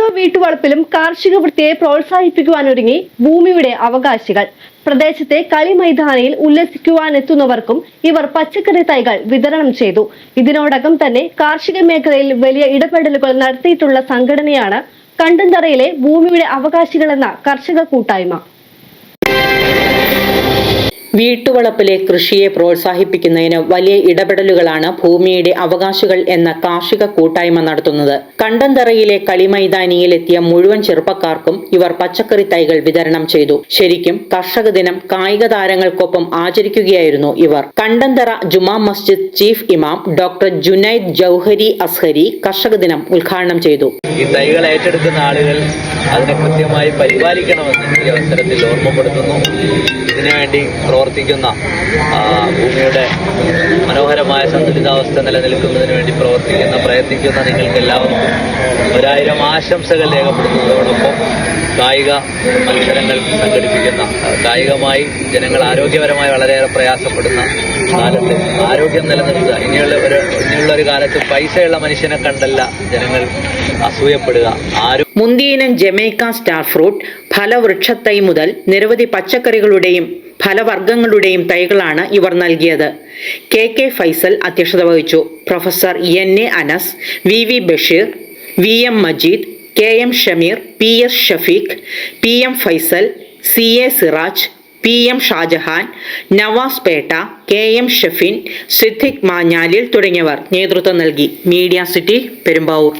ഓരോ വീട്ടുവളപ്പിലും കാർഷിക വൃത്തിയെ പ്രോത്സാഹിപ്പിക്കുവാനൊരുങ്ങി ഭൂമിയുടെ അവകാശികൾ. പ്രദേശത്തെ കളി മൈതാനിയിൽ ഉല്ലസിക്കുവാനെത്തുന്നവർക്കും ഇവർ പച്ചക്കറി തൈകൾ വിതരണം ചെയ്തു. ഇതിനോടകം തന്നെ കാർഷിക മേഖലയിൽ വലിയ ഇടപെടലുകൾ നടത്തിയിട്ടുള്ള സംഘടനയാണ് കണ്ടന്തറയിലെ ഭൂമിയുടെ അവകാശികളെന്ന കർഷക കൂട്ടായ്മ. വീട്ടുവളപ്പിലെ കൃഷിയെ പ്രോത്സാഹിപ്പിക്കുന്നതിന് വലിയ ഇടപെടലുകളാണ് ഭൂമിയുടെ അവകാശികൾ എന്ന കാർഷിക കൂട്ടായ്മ നടത്തുന്നത്. കണ്ടന്തറയിലെ കളിമൈതാനിയിലെത്തിയ മുഴുവൻ ചെറുപ്പക്കാർക്കും ഇവർ പച്ചക്കറി തൈകൾ വിതരണം ചെയ്തു. ശരിക്കും കർഷക ദിനം കായിക താരങ്ങൾക്കൊപ്പം ആചരിക്കുകയായിരുന്നു ഇവർ. കണ്ടന്തറ ജുമാ മസ്ജിദ് ചീഫ് ഇമാം ഡോക്ടർ ജുനൈദ് ജൌഹരി അസ്ഹരി കർഷക ദിനം ഉദ്ഘാടനം ചെയ്തു. ഈ തൈകൾ ഏറ്റെടുക്കുന്ന ആളുകൾ അതിനെ കൃത്യമായി പരിപാലിക്കണമെന്ന് ഈ അവസരത്തിൽ ഓർമ്മപ്പെടുത്തുന്നു. ഇതിനുവേണ്ടി പ്രവർത്തിക്കുന്ന ഭൂമിയുടെ മനോഹരമായ സന്തുലിതാവസ്ഥ നിലനിൽക്കുന്നതിന് വേണ്ടി പ്രവർത്തിക്കുന്ന പ്രയത്നിക്കുന്ന നിങ്ങൾക്ക് എല്ലാവർക്കും ഒരായിരം ആശംസകൾ രേഖപ്പെടുത്തുന്നതോടൊപ്പം കായിക മത്സരങ്ങൾ സംഘടിപ്പിക്കുന്ന കായികമായി ജനങ്ങൾ ആരോഗ്യപരമായി വളരെയേറെ പ്രയാസപ്പെടുന്ന കാലത്ത് ആരോഗ്യം നിലനിർത്തുക. ഇനിയുള്ള ഒരു ഇനിയുള്ള ഒരു കാലത്ത് പൈസയുള്ള മനുഷ്യനെ കണ്ടല്ല ജനങ്ങൾ അസൂയപ്പെടുക. ആരും മുന്തിയിനം ജമൈക്ക സ്റ്റാർ ഫ്രൂട്ട് ഫലവൃക്ഷത്തൈ മുതൽ നിരവധി പച്ചക്കറികളുടെയും ഫലവർഗങ്ങളുടെയും തൈകളാണ് ഇവർ നൽകിയത്. കെ കെ ഫൈസൽ അധ്യക്ഷത വഹിച്ചു. Professor N A Anas V V Basheer V M Majeed K M Shameer P S Shafeeq P M Faisal C A Siraj P M Shajahan Navas Petta K M Shefin Siddique മാഞ്ഞാലിൽ തുടങ്ങിയവർ നേതൃത്വം നൽകി. Media city Perumbavoor.